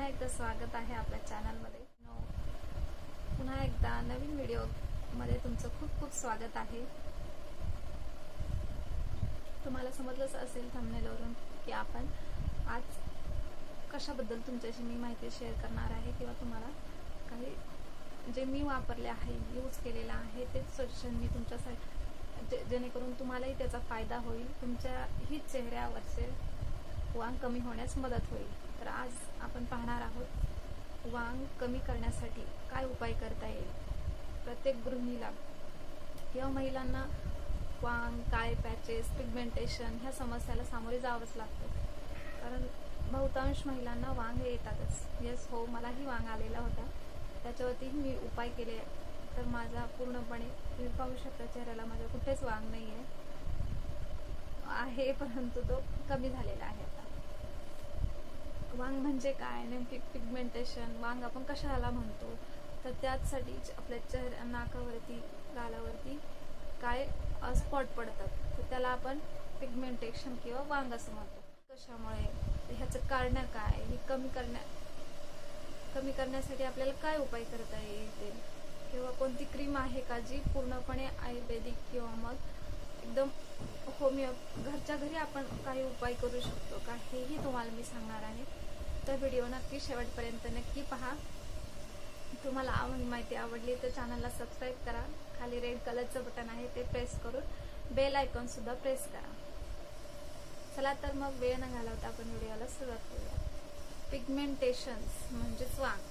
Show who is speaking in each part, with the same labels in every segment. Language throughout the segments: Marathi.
Speaker 1: पुन्हा एकदा स्वागत आहे आपल्या चॅनलमध्ये. पुन्हा एकदा नवीन व्हिडिओमध्ये तुमचं खूप खूप स्वागत आहे. तुम्हाला समजलंच असेल थंबनेलवरून की आपण आज कशाबद्दल तुमच्याशी मी माहिती शेअर करणार आहे किंवा तुम्हाला काही जे मी वापरले आहे यूज केलेलं आहे तेच सजेशन मी तुमच्यासाठी जे- जेणेकरून तुम्हालाही त्याचा फायदा होईल तुमच्याही चेहऱ्यावरचे वांग कमी होण्यास मदत होईल. तर आज आपण पाहणार आहोत वांग कमी करण्यासाठी काय उपाय करता येईल? प्रत्येक गृहिणीला किंवा महिलांना वांग काळे पॅचेस पिगमेंटेशन ह्या समस्याला सामोरे जावंच लागतं. कारण बहुतांश महिलांना वांग हे येतातच. येस हो मलाही वांग आलेला होता. त्याच्यावरतीही मी उपाय केले तर माझा पूर्णपणे तुम्ही पाहू शकता चेहऱ्याला माझ्या कुठेच वांग नाही आहे आहे परंतु तो कमी झालेला आहे आता. वांग म्हणजे काय? नेमकी पिगमेंटेशन वांग आपण कशाला म्हणतो? तर त्याचसाठी आपल्या चेहऱ्या नाकावरती गालावरती काय स्पॉट पडतात. तर त्याला आपण पिगमेंटेशन किंवा वांग असं म्हणतो. कशामुळे? ह्याचं कारण काय? हे कमी करण्या कमी करण्यासाठी आपल्याला काय उपाय करता येतील? किंवा कोणती क्रीम आहे का जी पूर्णपणे आयुर्वेदिक किंवा मग एकदम होमिओ घरच्या घरी आपण काही उपाय करू शकतो का? हेही तुम्हाला मी सांगणार आहे. तर व्हिडिओ नक्की शेवटपर्यंत नक्की पहा. तुम्हाला ही माहिती आवडली तर चॅनलला सबस्क्राईब करा. खाली रेड कलरचं बटन आहे ते प्रेस करून बेल आयकॉन सुद्धा प्रेस करा. चला तर मग वेळ न घालवता आपण व्हिडिओला सुरुवात करूया. पिगमेंटेशन्स म्हणजेच वांग.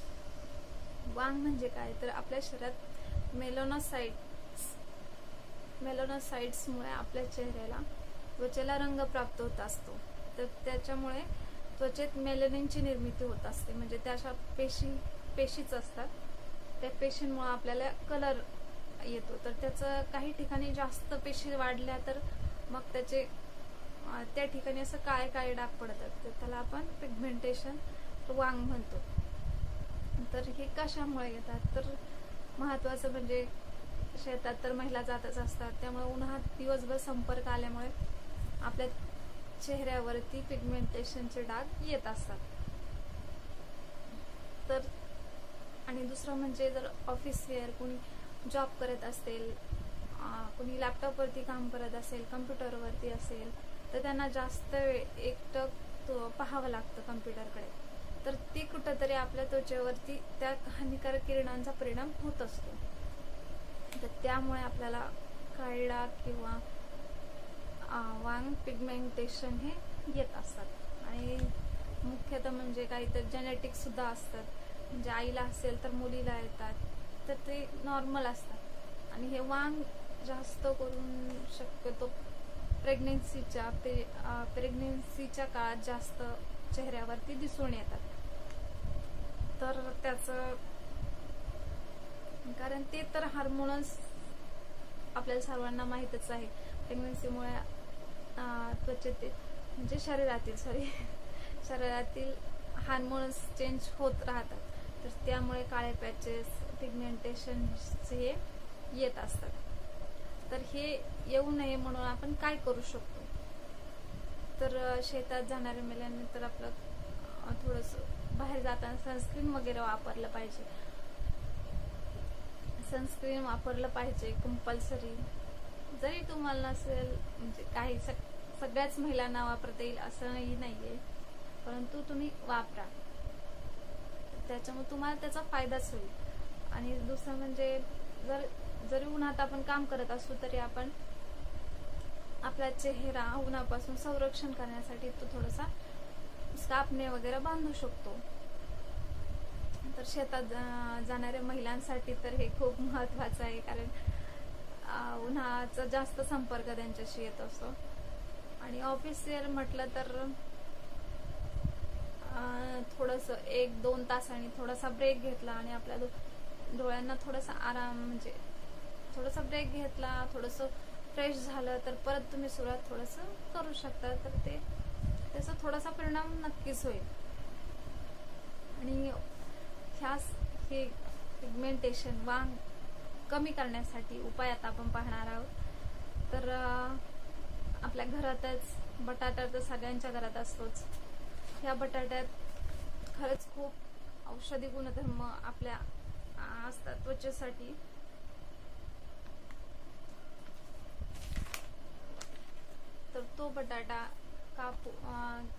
Speaker 1: वांग म्हणजे काय? तर आपल्या शरीरात मेलोनोसाइट्स मेलोनोसाइट्समुळे आपल्या चेहऱ्याला त्वचेला रंग प्राप्त होत असतो. तर त्याच्यामुळे त्वचेत मेलनिनची निर्मिती होत असते. म्हणजे त्या अशा पेशी पेशीच असतात. त्या पेशींमुळे आपल्याला कलर येतो. तर त्याचं काही ठिकाणी जास्त पेशी वाढल्या तर मग त्याचे त्या ठिकाणी असं काय काय डाग पडतात तर त्याला आपण पिगमेंटेशन वांग म्हणतो. तर हे कशामुळे येतात? तर महत्वाचं म्हणजे शेतात तर महिला जातच असतात. त्यामुळे उन्हात दिवसभर संपर्क आल्यामुळे आपल्या चेहऱ्यावरती पिगमेंटेशनचे डाग येत असतात. तर आणि दुसरं म्हणजे जर ऑफिस वेअर कोणी जॉब करत असेल कोणी लॅपटॉपवरती काम करत असेल कम्प्युटरवरती असेल तर त्यांना जास्त वेळ एकटक पाहावं लागतं कम्प्युटरकडे तर ते कुठंतरी आपल्या त्वचेवरती त्या हानिकारक किरणांचा परिणाम होत असतो. तर त्यामुळे आपल्याला काळा किंवा वांग पिगमेंटेशन हे येत असतात. आणि मुख्यतः म्हणजे काही तर जेनेटिकसुद्धा असतात. म्हणजे आईला असेल तर मुलीला येतात. तर ते नॉर्मल असतात. आणि हे वांग जास्त करून शक्यतो प्रेग्नेन्सीच्या पे प्रेग्नेन्सीच्या काळात जास्त चेहऱ्यावरती दिसून येतात. तर त्याचं कारण ते तर हार्मोन्स आपल्याला सर्वांना माहीतच आहे. प्रेग्नन्सीमुळे त्वचेतील म्हणजे शरीरातील सॉरी शरीरातील हार्मोन्स चेंज होत राहतात. तर त्यामुळे काळे पॅचेस पिगमेंटेशन हे येत असतात. तर हे येऊ नये म्हणून आपण काय करू शकतो? तर शेतात जाणाऱ्या मेल्यानंतर तर आपलं थोडंसं बाहेर जाताना सनस्क्रीन वगैरे वापरलं पाहिजे. सनस्क्रीन वापरलं पाहिजे कंपल्सरी जरी तुम्हाला नसेल म्हणजे काही सक सगळ्याच महिलांना वापरता येईल असंही नाहीये. परंतु तुम्ही वापरा. त्याच्यामुळे तुम्हाला त्याचा फायदाच होईल. आणि दुसरं म्हणजे जर जरी उन्हात आपण काम करत असू तरी आपण आपला चेहरा उन्हापासून संरक्षण करण्यासाठी तो थोडासा स्कार्फने वगैरे बांधू शकतो. तर शेतात जा- जाणाऱ्या महिलांसाठी तर हे खूप महत्वाचं आहे कारण उन्हाचा जास्त संपर्क त्यांच्याशी येत असतो. आणि ऑफिस वेअर म्हटलं तर थोडस थोडंसं एक दोन तासांनी थोडासा ब्रेक घेतला आणि आपल्या डोळ्यांना थोडासा आराम म्हणजे थोडासा ब्रेक घेतला थोडंसं फ्रेश झालं तर परत तुम्ही सुरुवात थोडंसं करू शकता. तर ते त्याचा थोडासा परिणाम नक्कीच होईल. आणि ह्यास हे पिगमेंटेशन वांग कमी करण्यासाठी उपाय आता आपण पाहणार आहोत. तर आपल्या घरातच बटाटा तर सगळ्यांच्या घरात असतोच. ह्या बटाट्यात खरंच खूप औषधी गुणधर्म आपल्या असतात त्वचेसाठी. तर तो बटाटा कापू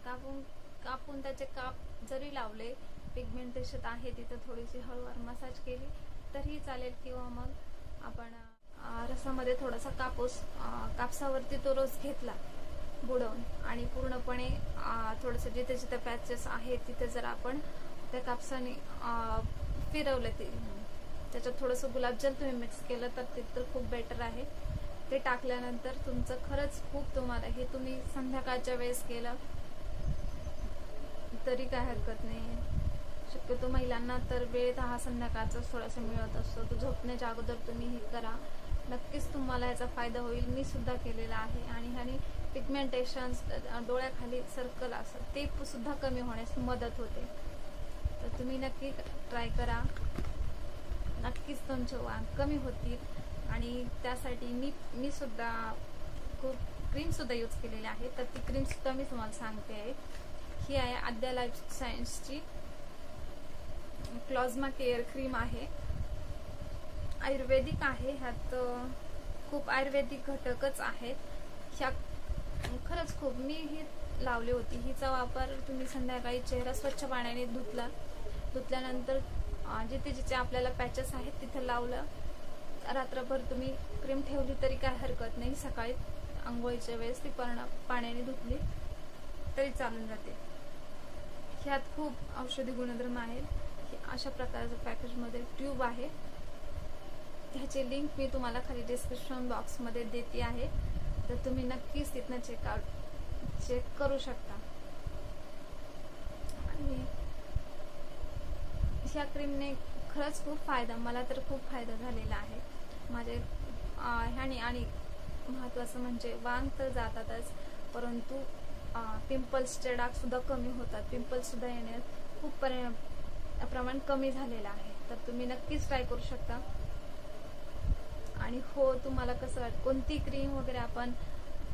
Speaker 1: कापून कापून त्याचे काप जरी लावले पिगमेंटेशन आहे तिथं थोडीशी हळूवार मसाज केली तरीही चालेल किंवा मग आपण रसामध्ये थोडासा कापूस कापसावरती तो रस घेतला बुडवून आणि पूर्णपणे थोडंसं जिथे जिथे पॅचेस आहेत तिथे जर आपण त्या कापसाने फिरवले फिरवलं ते त्याच्यात थोडंसं गुलाबजल तुम्ही मिक्स केलं तर ते तर खूप बेटर आहे. ते टाकल्यानंतर तुमचं खरंच खूप तुम्हाला हे तुम्ही संध्याकाळच्या वेळेस केलं तरी काय हरकत नाही. शक्यतो महिलांना तर वेळ हा संध्याकाळचाच थोडासा मिळत असतो. तो झोपण्याच्या अगोदर तुम्ही हे करा. नक्कीच तुम्हाला याचा फायदा होईल. मी सुद्धा केलेला आहे आणि ह्याने पिगमेंटेशन डोळ्याखाली सर्कल असं ते सुद्धा कमी होण्यास मदत होते. तर तुम्ही नक्की ट्राय करा. नक्कीच तुमचे वांग कमी होतील आणि त्यासाठी मी मी सुद्धा खूप क्रीम सुद्धा यूज केलेली आहे. तर ती क्रीम सुद्धा मी तुम्हाला सांगते आहे. ही आहे आद्या लाईफ सायन्सची प्लाझ्मा केअर क्रीम आहे. आयुर्वेदिक आहे ह्यात खूप आयुर्वेदिक घटकच आहेत. ह्या खरंच खूप मी ही लावली होती. हिचा वापर तुम्ही संध्याकाळी चेहरा स्वच्छ पाण्याने धुतला. धुतल्यानंतर जिथे जिथे आपल्याला पॅचेस आहेत तिथे लावलं. रात्रभर तुम्ही क्रीम ठेवली तरी काय हरकत नाही. सकाळी आंघोळीच्या वेळेस ती पर्ण पाण्याने धुतली तरी चालून जाते ह्यात खूप औषधी गुणधर्म आहेत. हे अशा प्रकारचं पॅकेजमध्ये ट्यूब आहे. ह्याची लिंक मी तुम्हाला खाली डिस्क्रिप्शन बॉक्समध्ये देते आहे. तर तुम्ही नक्कीच तिथनं चेकआउट चेक करू शकता. आणि ह्या क्रीमने खरंच खूप फायदा मला तर खूप फायदा झालेला आहे. माझे ह्याने आणि महत्त्वाचं म्हणजे वांग तर जातातच परंतु पिंपल्सचे डाग सुद्धा कमी होतात. पिंपल्स सुद्धा येण्यात खूप प्रमाण कमी झालेलं आहे. तर तुम्ही नक्कीच ट्राय करू शकता. आणि हो तुम्हाला कसं वाटतं कोणती क्रीम वगैरे आपण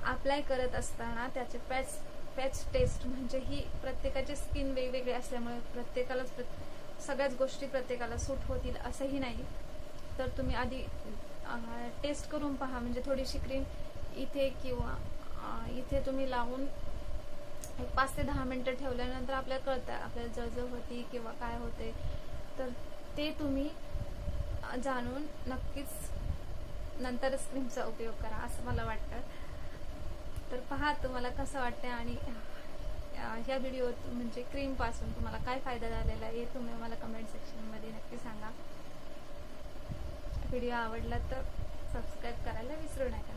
Speaker 1: अप्लाय करत असताना त्याचे पॅच पॅच टेस्ट म्हणजे ही प्रत्येकाची स्किन वेगवेगळी असल्यामुळे प्रत्येकालाच सगळ्याच गोष्टी प्रत्येकाला सूट होतील असंही नाही. तर तुम्ही आधी टेस्ट करून पहा. म्हणजे थोडीशी क्रीम इथे किंवा इथे तुम्ही लावून एक पाच ते दहा मिनिटं ठेवल्यानंतर आपल्याला कळतं आपल्याला जळजळ होती किंवा काय होते तर ते तुम्ही जाणून नक्कीच नंतरच क्रीमचा उपयोग करा असं मला वाटतं. तर पहा तुम्हाला कसं वाटतं आणि ह्या व्हिडिओत म्हणजे क्रीमपासून तुम्हाला काय फायदा झालेला आहे हे तुम्ही मला कमेंट सेक्शनमध्ये नक्की सांगा. व्हिडिओ आवडला तर सबस्क्राईब करायला विसरू नका.